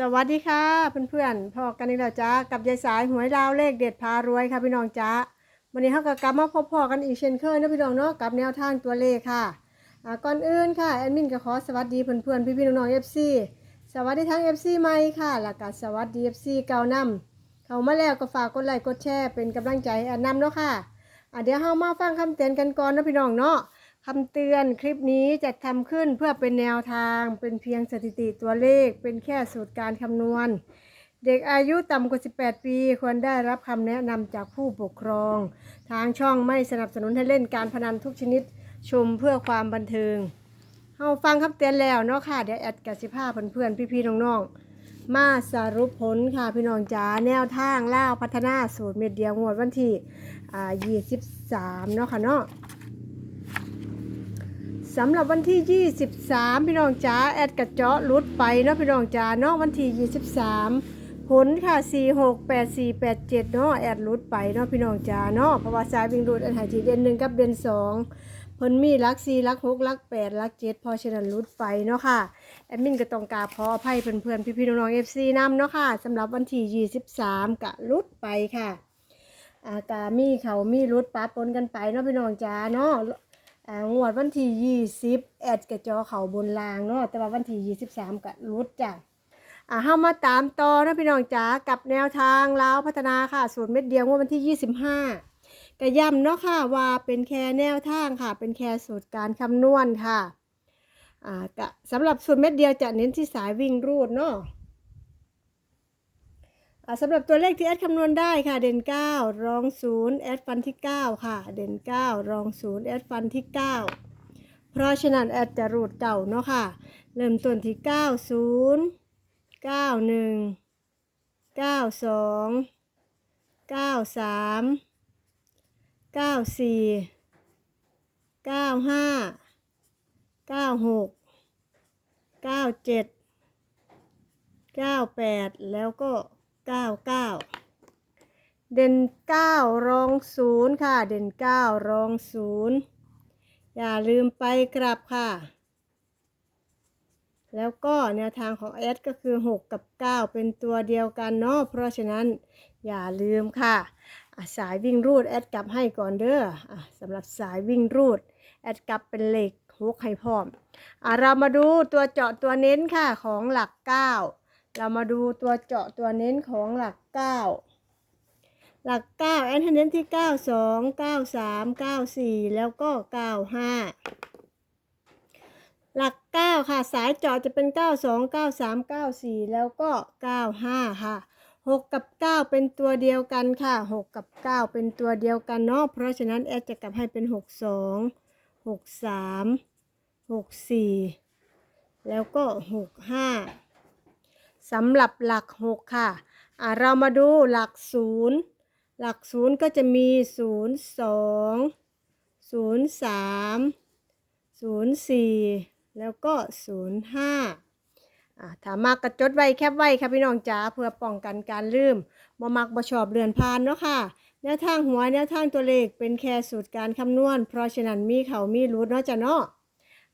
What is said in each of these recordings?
สวัสดีค่ะเพื่อนๆพอกันอีกแล้วจ้ากับยายสายหวยลาวเลขเด็ดพารวยค่ะพี่น้องจ้าวันนี้เขาก็กลับมาพบพอกันอีกเช่นเคยนะพี่น้องเนาะกับแนวทางตัวเลขค่ะก่อนอื่นค่ะแอดมินก็ขอสวัสดีเพื่อนๆพี่ๆน้องๆเอฟซีสวัสดีทั้ง FC ใหม่ค่ะแล้วก็สวัสดี FC เก่านำเขามาแล้วก็ฝากกดไลค์กดแชร์เป็นกำลังใจให้แอดนำเนาะค่ะเดี๋ยวเรามาฟังคำเตือนกันก่อนนะพี่น้องเนาะ คำเตือนคลิปนี้จะทำขึ้นเพื่อเป็นแนวทางเป็นเพียงสถิติตัวเลข เป็นแค่สูตรการคำนวณ เด็กอายุต่ำกว่า 18 ปี ควรได้รับคำแนะนำจากผู้ปกครอง ทางช่องไม่สนับสนุนให้เล่นการพนันทุกชนิดชมเพื่อความบันเทิงเฮาฟังคำเตือนแล้วเนาะค่ะ เดี๋ยวแอดกับสิภาเพื่อนๆพี่ๆน้องๆ มาสรุปผลค่ะพี่น้องจ๋าแนวทางล่าวพัฒนาสูตรเม็ดเดียวงวดวันที่อ่า23 เนาะค่ะเนาะ สำหรับวันที่ 23 พี่น้องจ๋าแอดกระเจาะรุดไปเนาะพี่น้องจ๋าเนาะวันที่ 23 ผลค่ะ 46 84 87เนาะแอดรุดไปเนาะพี่น้องจ๋าเนาะเพราะว่าสายวิ่งรุดอันหายทีเดนหนึ่งกับเดนสองเพิ่นมีลัก4ลัก6ลัก8ลัก7พอฉะนั้นรุดไปเนาะค่ะแอดมินก็ต้องกราบขออภัยเพื่อนๆพี่ๆน้องๆ FC นำเนาะค่ะสำหรับวันที่23กะรุดไปค่ะอากามีเขามีรุดปะปนกันไปเนาะพี่น้องจ๋าเนาะ อ่างวดวันที่ยี่สิบแอดกระจอเขาบนรางเนาะแต่ว่าวันที่ยี่สิบสามกะรุดจ้ะอ่าเฮามาตามต่อนะพี่น้องจ๋ากับแนวทางลาวพัฒนาค่ะสูตรเม็ดเดียวงวดวันที่ยี่สิบห้ากระย้ำเนาะค่ะว่าเป็นแค่แนวทางค่ะ เป็นแค่สูตรการคำนวณค่ะอ่ากะสำหรับสูตรเม็ดเดียวจะเน้นที่สายวิ่งรูดเนาะ สำหรับตัวเลขที่แอดคำนวณได้ค่ะ เด่น 9 รอง 0 แอดฟันที่ 9 ค่ะ เด่น 9 รอง 0 แอดฟันที่ 9 เพราะฉะนั้นแอดจะรูดเก่าเนาะค่ะ เริ่มต้นที่ 9 0 9 1 9 2 9 3 9 4 9 5 9 6 9 7 98 แล้วก็ 99เด่น9รอง0ค่ะ เด่น9รอง0อย่าลืมไปกลับค่ะ แล้วก็แนวทางของแอดก็คือ 6 กับ 9 เป็นตัวเดียวกันเนาะเพราะฉะนั้นอย่าลืมค่ะสายวิ่งรูดแอดกลับให้ก่อนเด้ออสำหรับสายวิ่งรูด แอดกลับเป็นเหล็กฮกให้พร้อมอะเรามาดูตัวเจาะตัวเน้นค่ะของหลัก 9 เรามาดูตัวเจาะตัวเน้นของหลัก 9 หลัก 9 แอนให้เน้นที่ 92 93 94 แล้วก็ 95 หลัก 9 ค่ะ สายเจาะจะเป็น 92 93 94 แล้วก็ 95 ค่ะ 6 กับ 9 เป็นตัวเดียวกันค่ะ 6 กับ 9 เป็นตัวเดียวกันเนาะ เพราะฉะนั้นแอดจะกลับให้เป็น 62 63 64 แล้วก็ 65 สำหรับหลัก 6 ค่ะอ่าเรามาดูหลัก 0 หลัก 0 ก็จะมี 0 2 0 3 0 4 แล้วก็ 0 5ถ้ามมากระจดไว้แคบไว้ค่ะพี่น้องจ๋าเพื่อป้องกันการลืมบ่มักบ่ชอบเลือนพานเนาะค่ะแนวทางหัวแนวทางตัวเลขเป็นแค่สูตรการคำนวณ เพราะฉะนั้นมีเขามีรูดเนาะจ้ะเนาะ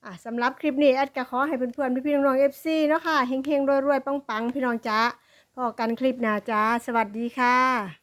อะสำหรับคลิปนี้แอดก็ขอให้เพื่อนๆพี่ๆน้องๆเอฟซีเนาะค่ะเฮงๆรวยๆปังๆพี่น้องจ้าพอกันคลิปหน้าจ้า สวัสดีค่ะ